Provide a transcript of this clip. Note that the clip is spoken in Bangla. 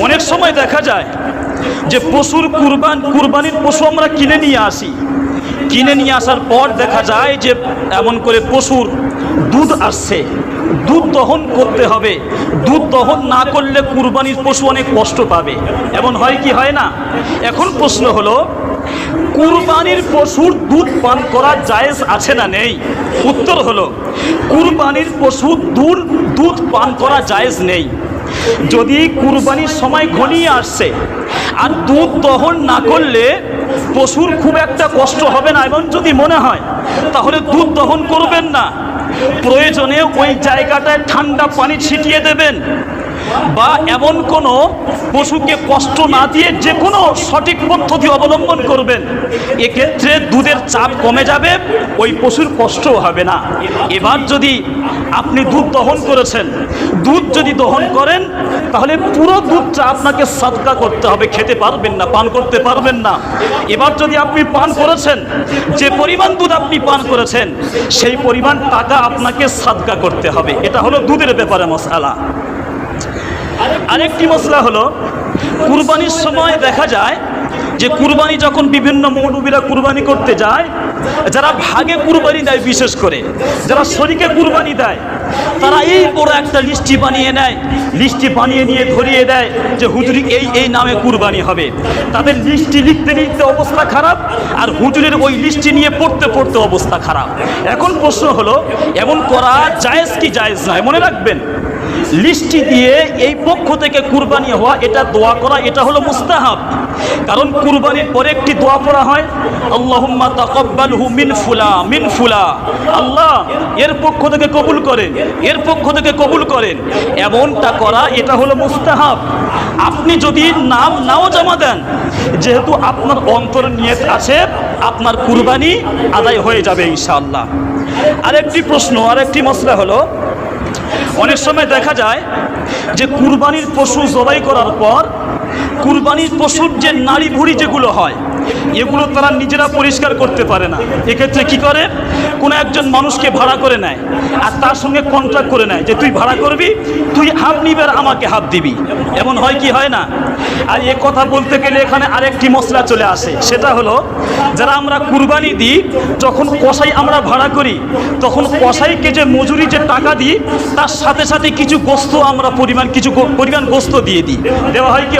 অনেক সময় দেখা যায় যে পশুর কুরবান, কুরবানির পশু আমরা কিনে নিয়ে আসি। কিনে নিয়ে আসার পর দেখা যায় যে এমন করে পশুর দুধ আসছে। দুধ দহন করতে হবে। দুধ দহন না করলে কুরবানির পশু অনেক কষ্ট পাবে। এমন হয় কি হয় না? এখন প্রশ্ন হলো, কুরবানির পশুর দুধ পান করা জায়েজ আছে না নেই? উত্তর হলো, কুরবানির পশুর দুধ দুধ পান করা জায়েজ নেই। যদি কুরবানির সময় ঘনিয়ে আসছে আর দুধ দহন না করলে পশুর খুব একটা কষ্ট হবে না এবং যদি মনে হয়, তাহলে দুধ দহন করবেন না। প্রয়োজনে ওই জায়গাটায় ঠান্ডা পানি ছিটিয়ে দেবেন। বা এমন কোনো পশুকে কষ্ট না দিয়ে যে কোনো সঠিক পদ্ধতি অবলম্বন করবেন, এক্ষেত্রে দুধের চাপ কমে যাবে, ওই পশুর কষ্টও হবে না। এবার যদি আপনি দুধ দহন করেছেন, দুধ যদি দহন করেন, তাহলে পুরো দুধটা আপনাকে সাদকা করতে হবে, খেতে পারবেন না, পান করতে পারবেন না। এবার যদি আপনি পান করেছেন, যে পরিমাণ দুধ আপনি পান করেছেন, সেই পরিমাণ টাকা আপনাকে সাদকা করতে হবে। এটা হলো দুধের ব্যাপারে মশালা। আরেকটি মশলা হলো, কুরবানির সময় দেখা যায় যে কুরবানি যখন বিভিন্ন মৌলবীরা কুরবানি করতে যায়, যারা ভাগে কুরবানি দেয় বিশেষ করে, যারা শরীকে কুরবানি দেয়, তারা এই বড় একটা লিস্টি বানিয়ে নেয় লিস্টি বানিয়ে নিয়ে ধরিয়ে দেয় যে, হুজুরি, এই এই নামে কুরবানি হবে। তাদের লিস্টি লিখতে লিখতে অবস্থা খারাপ, আর হুজুরের ওই লিস্টি নিয়ে পড়তে পড়তে অবস্থা খারাপ। এখন প্রশ্ন হলো, এমন করা জায়েজ কি জায়েজ নয়? মনে রাখবেন। লিস্টি দিয়ে এই পক্ষ থেকে কুরবানি হওয়া, এটা দোয়া করা, এটা হলো মুস্তাহাব। কারণ কুরবানির পরে একটি দোয়া পড়া হয়, আল্লাহুম্মা তাকাব্বালহু মিন ফুলা মিন ফুলা। আল্লাহ এর পক্ষ থেকে কবুল করেন, এর পক্ষ থেকে কবুল করেন। এমনটা করা, এটা হলো মুস্তাহাব। আপনি যদি নাম নাও জমা দেন, যেহেতু আপনার অন্তর নিয়ত আছে, আপনার কুরবানি আদায় হয়ে যাবে ইনশাআল্লাহ। আরেকটি প্রশ্ন, আরেকটি মশলা হলো অনেক সময় দেখা যায় যে কুরবানির পশু জবাই করার পর কুরবানির পশুর যে নাড়ি ভুড়ি যেগুলো হয় এগুলো তারা নিজেরা পরিষ্কার করতে পারে না। এক্ষেত্রে কি করে? কোনো একজন মানুষকে ভাড়া করে নেয় আর তার সঙ্গে কন্ট্রাক্ট করে নেয় যে, তুই ভাড়া করবি, তুই হাফ নিবে আর আমাকে হাফ দিবি। এমন হয় কি হয় না? আর এ কথা বলতে গেলে এখানে আরেকটি মশলা চলে আসে। সেটা হলো, যারা আমরা কুরবানি দিই, যখন কষাই আমরা ভাড়া করি, তখন কষাইকে যে মজুরি যে টাকা দিই, তার সাথে সাথে কিছু গোস্ত আমরা পরিমাণ, কিছু পরিমাণ গোস্ত দিয়ে দিই। দেওয়া হয় কি